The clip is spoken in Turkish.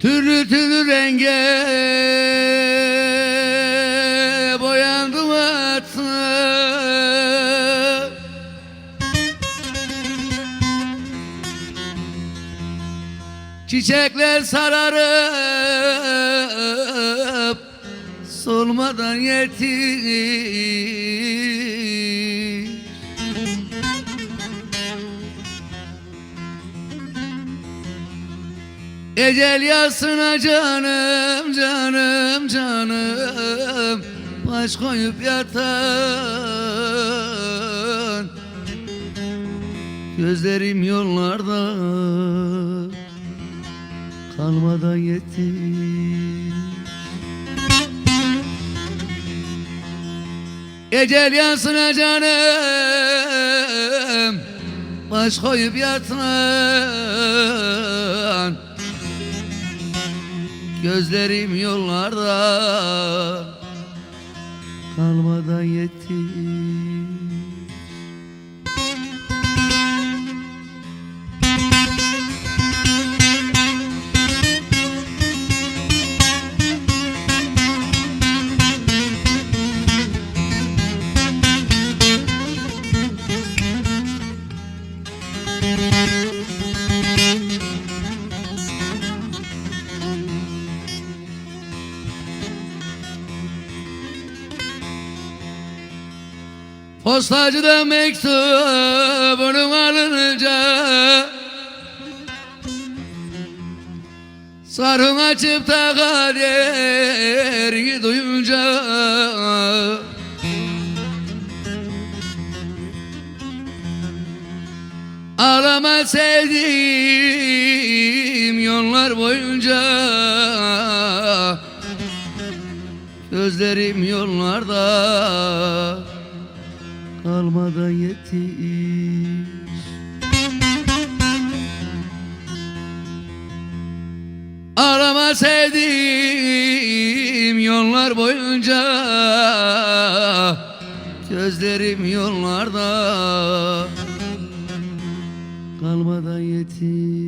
Türlü türlü renge boyandım atı Çiçekler sararıp solmadan yetir Ecel yazsına canım canım canım. Baş koyup yatan. Gözlerim yollarda Kalmadan yetim Ecel yansına canım Baş koyup yatan Gözlerim yollarda Kalmadan yetim Postacıda mektubunu alınca Sarın açıp da kaderini duyunca Ağlama sevdiğim yollar boyunca Gözlerim yollarda almadan yetiş. Arama sevdiğim yollar boyunca Gözlerim yollarda. Kalmadan yetiş.